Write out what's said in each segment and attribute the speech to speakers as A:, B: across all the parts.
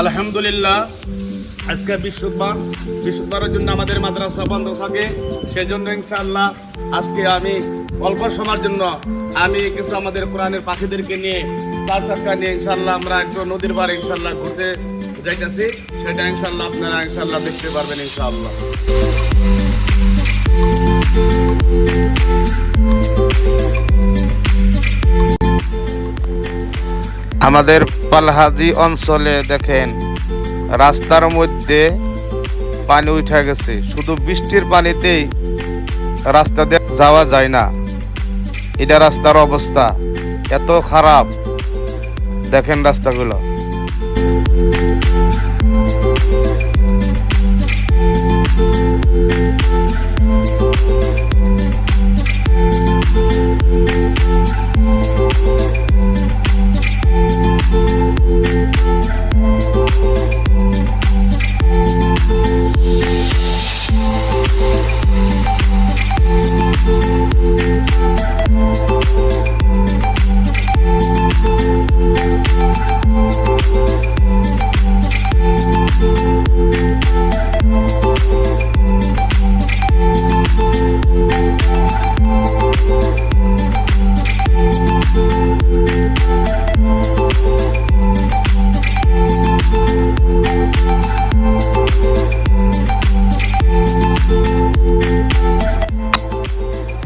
A: আলহামদুলিল্লাহ, আজকে বৃহস্পতিবার, বৃহস্পতিবারের জন্য আমাদের মাদ্রাসা বন্ধ থাকে। সেজন্য ইনশাআল্লাহ আজকে আমি অল্প সময়ের জন্য আমি কিছু আমাদের কোরআনের পাখিদেরকে নিয়ে, চার চারটা নিয়ে ইনশাআল্লাহ আমরা একটু নদীর পাড়ে ইনশাআল্লাহ ঘুরতে যাইতেছি। সেটা ইনশাআল্লাহ আপনারা ইনশাআল্লাহ দেখতে পারবেন ইনশাআল্লাহ।
B: আমাদের পালহাজি অঞ্চলে দেখেন, রাস্তার মধ্যে পানি উঠে গেছে। শুধু বৃষ্টির পানিতেই রাস্তা যাওয়া যায় না। এটা রাস্তার অবস্থা। এত খারাপ। দেখেন রাস্তাগুলো।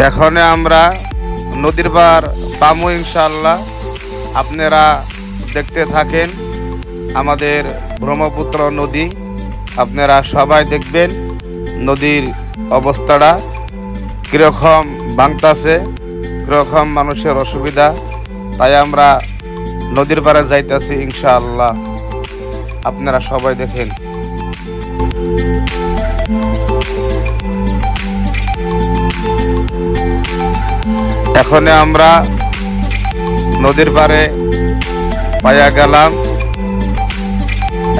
B: এখন আমরা নদীর পার পামু ইনশাল্লাহ আপনারা দেখতে থাকেন আমাদের ব্রহ্মপুত্র নদী। আপনারা সবাই দেখবেন নদীর অবস্থাটা কীরকম বাংতাছে, কীরকম মানুষের অসুবিধা। তাই আমরা নদীর পাড়ে যাইতেছি ইনশাআল্লাহ। আপনারা সবাই দেখেন। এখন আমরা নদীর পাড়ে পাইয়া গেলাম।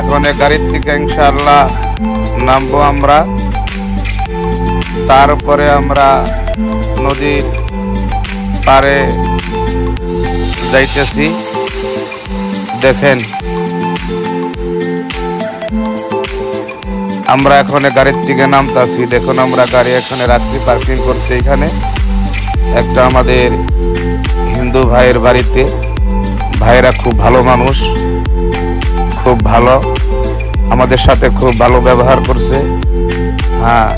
B: এখন গাড়ির থেকে ইনশাল্লাহ নামবো আমরা। তারপরে আমরা নদীর পাড়ে যাইতেছি। দেখেন। আমরা এখন গাড়ির থেকে নামতাছি। দেখুন আমরা গাড়ি এখানে রাখছি পার্কিং করছি এখানে। একটা আমাদের হিন্দু ভাইয়ের বাড়িতে। ভাইয়েরা খুব ভালো মানুষ, খুব ভালো, আমাদের সাথে খুব ভালো ব্যবহার করছে। হ্যাঁ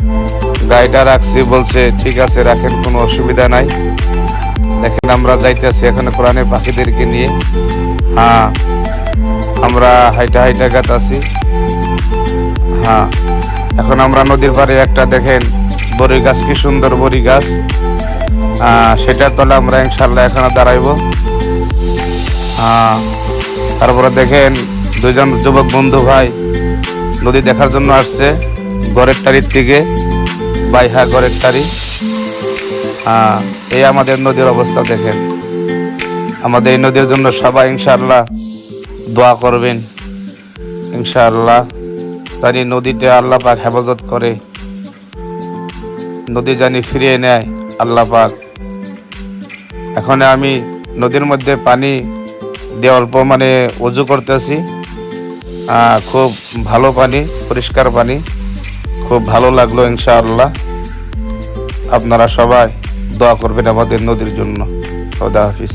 B: গাড়িটা রাখছি, বলছে, ঠিক আছে, রাখেন, কোনো অসুবিধা নাই। দেখেন, আমরা যাইতেছি এখানে কোরআনের পাখিদেরকে নিয়ে। হ্যাঁ আমরা হাইটা হাইটা গাতাছি। হ্যাঁ এখন আমরা নদীর পাড়ে একটা দেখেন বড়ি গাছ কি সুন্দর বড়ি গাছ সেটার তলে আমরা ইনশাল্লাহ এখানে দাঁড়াইব। তারপরে দেখেন দুজন যুবক বন্ধু ভাই নদী দেখার জন্য আসছে গড়ের টারির দিকে বাইহা গড়ের আহ, এই আমাদের নদীর অবস্থা দেখেন। আমাদের এই নদীর জন্য সবাই ইনশাল্লাহ দোয়া করবেন। ইনশাআল্লাহ জানি নদীটা আল্লাহ হেফাজত করে। নদী জানি ফিরিয়ে নেয় আল্লাহ পাক এখন আমি নদীর মধ্যে পানি দিয়ে অল্প মানে উজু করতেছি। খুব ভালো পানি, পরিষ্কার পানি। খুব ভালো লাগল ইনশাআল্লাহ। আপনারা সবাই দোয়া করবেন আমাদের নদীর জন্য। খোদা হাফিজ।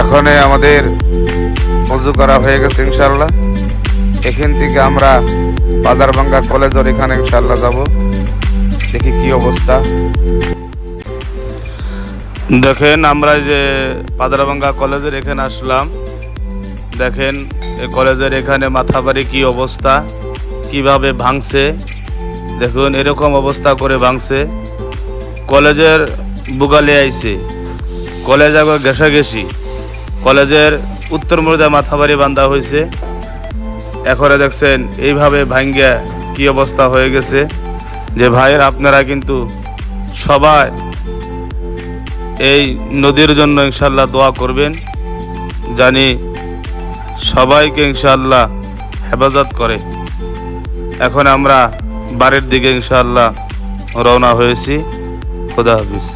B: এখনে আমাদের উজু করা হয়ে গেছে ইনশাল্লাহ এখান থেকে আমরা বাজারভাঙ্গা কলেজের এখানে ইনশাল্লাহ যাব। দেখি কি অবস্থা। দেখেন, আমরা যে পাদারভাঙ্গা কলেজের এখানে আসলাম। দেখেন এই কলেজের এখানে মাথাবাড়ি কি অবস্থা, কীভাবে ভাঙছে। দেখুন, এরকম অবস্থা করে ভাঙছে। কলেজের বুগালে আইছে। কলেজ আগে গেছি কলেজের উত্তর মর্দা মাথাবাড়ি বান্ধা হয়েছে এখনে দেখছেন, এইভাবে ভাঙ্গা কি অবস্থা হয়ে গেছে? যে ভাইয়ের আপনারা কিন্তু সবাই এই নদীর জন্য ইনশাল্লাহ দোয়া করবেন, জানি সবাইকে ইনশাল্লাহ হেফাজত করে। এখন আমরা বাড়ির দিকে ইনশাল্লাহ রওনা হয়েছি। খোদা হাফিজ।